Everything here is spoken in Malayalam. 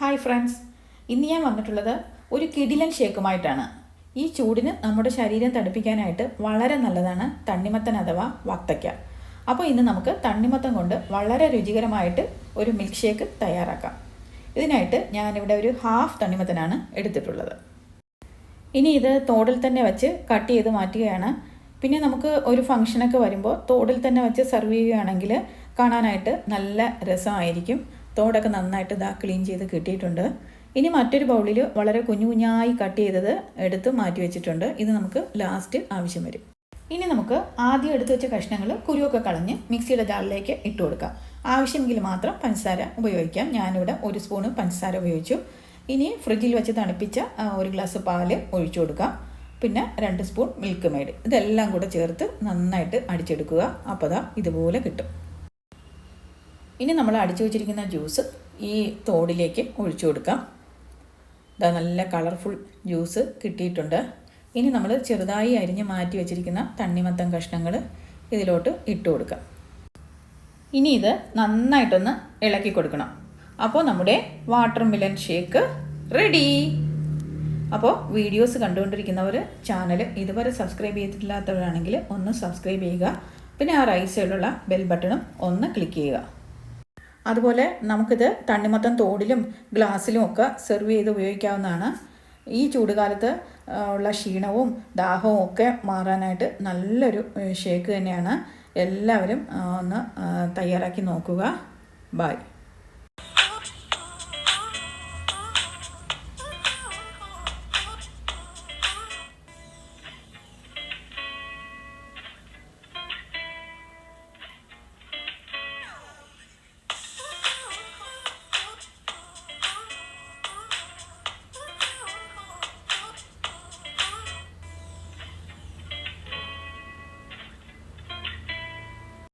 ഹായ് ഫ്രണ്ട്സ് ഇന്ന് ഞാൻ വന്നിട്ടുള്ളത് ഒരു കിടിലൻ ഷേക്കുമായിട്ടാണ്. ഈ ചൂടിന് നമ്മുടെ ശരീരം തണുപ്പിക്കാനായിട്ട് വളരെ നല്ലതാണ് തണ്ണിമത്തൻ അഥവാ വത്തയ്ക്ക. അപ്പോൾ ഇന്ന് നമുക്ക് തണ്ണിമത്തൻ കൊണ്ട് വളരെ രുചികരമായിട്ട് ഒരു മിൽക്ക് ഷേക്ക് തയ്യാറാക്കാം. ഇതിനായിട്ട് ഞാനിവിടെ ഒരു ഹാഫ് തണ്ണിമത്തനാണ് എടുത്തിട്ടുള്ളത്. ഇനി ഇത് തോടിൽ തന്നെ വെച്ച് കട്ട് ചെയ്ത് മാറ്റുകയാണ്. പിന്നെ നമുക്ക് ഒരു ഫംഗ്ഷനൊക്കെ വരുമ്പോൾ തോടിൽ തന്നെ വെച്ച് സെർവ് ചെയ്യുകയാണെങ്കിൽ കാണാനായിട്ട് നല്ല രസമായിരിക്കും. തോടൊക്കെ നന്നായിട്ട് ഇതാ ക്ലീൻ ചെയ്ത് കിട്ടിയിട്ടുണ്ട്. ഇനി മറ്റൊരു ബൗളിൽ വളരെ കുഞ്ഞു കുഞ്ഞായി കട്ട് ചെയ്തത് എടുത്ത് മാറ്റി വെച്ചിട്ടുണ്ട്. ഇത് നമുക്ക് ലാസ്റ്റ് ആവശ്യം വരും. ഇനി നമുക്ക് ആദ്യം എടുത്തു വെച്ച കഷ്ണങ്ങൾ കുരുവൊക്കെ കളഞ്ഞ് മിക്സിയുടെ ജാറിലേക്ക് ഇട്ട് കൊടുക്കാം. ആവശ്യമെങ്കിൽ മാത്രം പഞ്ചസാര ഉപയോഗിക്കാം. ഞാനിവിടെ ഒരു സ്പൂണ് പഞ്ചസാര ഉപയോഗിച്ചു. ഇനി ഫ്രിഡ്ജിൽ വെച്ച് തണുപ്പിച്ച ഒരു ഗ്ലാസ് പാൽ ഒഴിച്ചു കൊടുക്കാം. പിന്നെ രണ്ട് സ്പൂൺ മിൽക്ക് മെയ്ഡ് ഇതെല്ലാം കൂടെ ചേർത്ത് നന്നായിട്ട് അടിച്ചെടുക്കുക. അപ്പോൾ ഇതുപോലെ കിട്ടും. ഇനി നമ്മൾ അടിച്ചു വെച്ചിരിക്കുന്ന ജ്യൂസ് ഈ തോടിലേക്ക് ഒഴിച്ചു കൊടുക്കാം. ഇതാ നല്ല കളർഫുൾ ജ്യൂസ് കിട്ടിയിട്ടുണ്ട്. ഇനി നമ്മൾ ചെറുതായി അരിഞ്ഞ് മാറ്റി വെച്ചിരിക്കുന്ന തണ്ണിമത്തം കഷ്ണങ്ങൾ ഇതിലോട്ട് ഇട്ട് കൊടുക്കാം. ഇനി ഇത് നന്നായിട്ടൊന്ന് ഇളക്കി കൊടുക്കണം. അപ്പോൾ നമ്മുടെ വാട്ടർ മിലൻ ഷേക്ക് റെഡി. അപ്പോൾ വീഡിയോസ് കണ്ടുകൊണ്ടിരിക്കുന്നവർ ചാനൽ ഇതുവരെ സബ്സ്ക്രൈബ് ചെയ്തിട്ടില്ലാത്തവരാണെങ്കിൽ ഒന്ന് സബ്സ്ക്രൈബ് ചെയ്യുക. പിന്നെ ആ റൈറ്റ് സൈഡിലുള്ള ബെൽ ബട്ടണും ഒന്ന് ക്ലിക്ക് ചെയ്യുക. അതുപോലെ നമുക്കിത് തണ്ണിമത്തൻ തോടിലും ഗ്ലാസ്സിലും ഒക്കെ സെർവ് ചെയ്ത് ഉപയോഗിക്കാവുന്നതാണ്. ഈ ചൂടുകാലത്ത് ഉള്ള ക്ഷീണവും ദാഹവും ഒക്കെ മാറാനായിട്ട് നല്ലൊരു ഷേക്ക് തന്നെയാണ്. എല്ലാവരും ഒന്ന് തയ്യാറാക്കി നോക്കുക. ബൈ.